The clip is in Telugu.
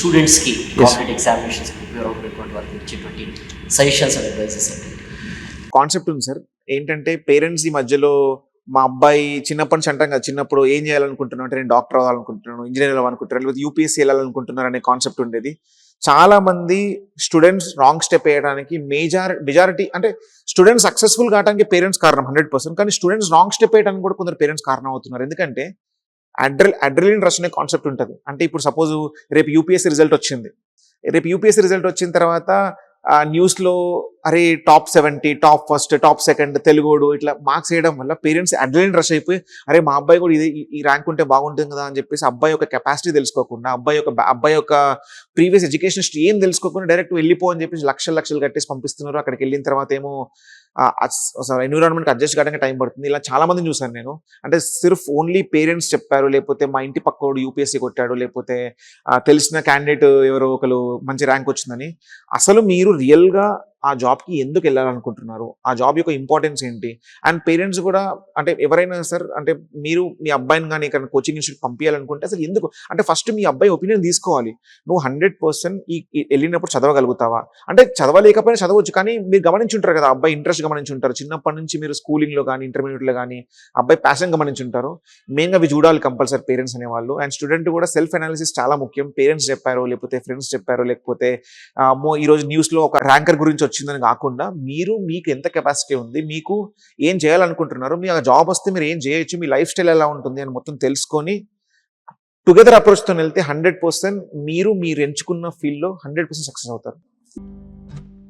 స్టూడెంట్స్కి కాంపిటేటివ్ ఎగ్జామినేషన్స్ ప్రిపేర్ అవుతున్నటువంటి వారికి ఇచ్చేటువంటి సజెషన్స్ అండ్ అడ్వైజెస్ కాన్సెప్ట్ ఉంది సార్. ఏంటంటే పేరెంట్స్ ఈ మధ్యలో మా అబ్బాయి చిన్నప్పటి నుంచి అంటాం కదా చిన్నప్పుడు ఏం చేయాలనుకుంటున్నాను అంటే నేను డాక్టర్ అవ్వాలనుకుంటున్నాను ఇంజనీర్ అవ్వాలనుకుంటున్నాను లేకపోతే యూపీఎస్సీ వెళ్ళాలనుకుంటున్నారు అనే కాన్సెప్ట్ ఉండేది. చాలా మంది స్టూడెంట్స్ రాంగ్ స్టెప్ వేయడానికి మేజార్ మెజారిటీ అంటే స్టూడెంట్స్ సక్సెస్ఫుల్ కావడానికి పేరెంట్స్ కారణం హండ్రెడ్ పర్సెంట్ కానీ స్టూడెంట్స్ రాంగ్ స్టెప్ వేయడానికి కూడా కొందరు పేరెంట్స్ కారణం అవుతున్నారు. ఎందుకంటే అడ్రల్ అడ్రలిన్ రష్ అనే కాన్సెప్ట్ ఉంటుంది. అంటే ఇప్పుడు సపోజ్ రేపు యూపీఎస్సీ రిజల్ట్ వచ్చింది. రేపు యూపీఎస్సీ రిజల్ట్ వచ్చిన తర్వాత ఆ అరే top seventy top first top second తెలుగుడు ఇట్లా మార్క్స్ వేయడం వల్ల పేరెంట్స్ అడ్రలిన్ రష్ అయిపోయి అరే మా అబ్బాయి కూడా ఇది ఈ- ఈ ర్యాంక్ ఉంటే బాగుంటుంది కదా అని చెప్పేసి అబ్బాయి యొక్క కెపాసిటీ తెలుసుకోకుండా అబ్బాయి యొక్క అబ్బాయి యొక్క ప్రీవియస్ ఎడ్యుకేషన్ హిస్టరీ ఏం తెలుసుకోకుండా డైరెక్ట్ వెళ్ళిపో అని చెప్పేసి లక్షలు లక్షలు కట్టేసి పంపిస్తున్నారు. అక్కడికి వెళ్ళిన తర్వాత ఏమో ఎన్విరాన్మెంట్ అడ్జస్ట్ కావడానికి టైం పడుతుంది. ఇలా చాలా మందిని చూసాను నేను. అంటే సిర్ఫ్ ఓన్లీ పేరెంట్స్ చెప్పారు లేకపోతే మా ఇంటి పక్కోడు యూపీఎస్సీ కొట్టాడు లేకపోతే తెలిసిన క్యాండిడేట్ ఎవరో ఒకరు మంచి ర్యాంక్ వచ్చిందని. అసలు మీరు రియల్గా ఆ జాబ్కి ఎందుకు వెళ్ళాలనుకుంటున్నారు? ఆ జాబ్ యొక్క ఇంపార్టెన్స్ ఏంటి? అండ్ పేరెంట్స్ కూడా అంటే ఎవరైనా సార్ అంటే మీరు మీ అబ్బాయిని కానీ ఇక్కడ కోచింగ్ ఇన్స్టిట్యూట్ పంపించాలనుకుంటే అసలు ఎందుకు? అంటే ఫస్ట్ మీ అబ్బాయి ఒపీనియన్ తీసుకోవాలి. నువ్వు హండ్రెడ్ పర్సెంట్ ఈ వెళ్ళినప్పుడు చదవగలుగుతావా? అంటే చదవలేకపోయినా చదవచ్చు కానీ మీరు గమనించుంటారు కదా అబ్బాయి ఇంట్రెస్ట్ గమనించుంటారు. చిన్నప్పటి నుంచి మీరు స్కూలింగ్లో కానీ ఇంటర్మీడియట్లో కానీ అబ్బాయి ప్యాషన్ గమనించుంటారు. మెయిన్గా అవి చూడాలి కంపల్సరీ పేరెంట్స్ అనేవాళ్ళు. అండ్ స్టూడెంట్ కూడా సెల్ఫ్ అనాలిసిస్ చాలా ముఖ్యం. పేరెంట్స్ చెప్పారో లేకపోతే ఫ్రెండ్స్ చెప్పారో లేకపోతే అమ్మో ఈ రోజు ఒక ర్యాంకర్ గురించి వచ్చిందని కాకుండా మీరు మీకు ఎంత కెపాసిటీ ఉంది మీకు ఏం చేయాలనుకుంటున్నారు మీ జాబ్ వస్తే మీరు ఏం చేయొచ్చు మీ లైఫ్ స్టైల్ ఎలా ఉంటుంది అని మొత్తం తెలుసుకొని టుగెదర్ అప్రోచ్తో వెళ్తే హండ్రెడ్ పర్సెంట్ మీరు మీరు ఎంచుకున్న ఫీల్డ్లో హండ్రెడ్ పర్సెంట్ సక్సెస్ అవుతారు.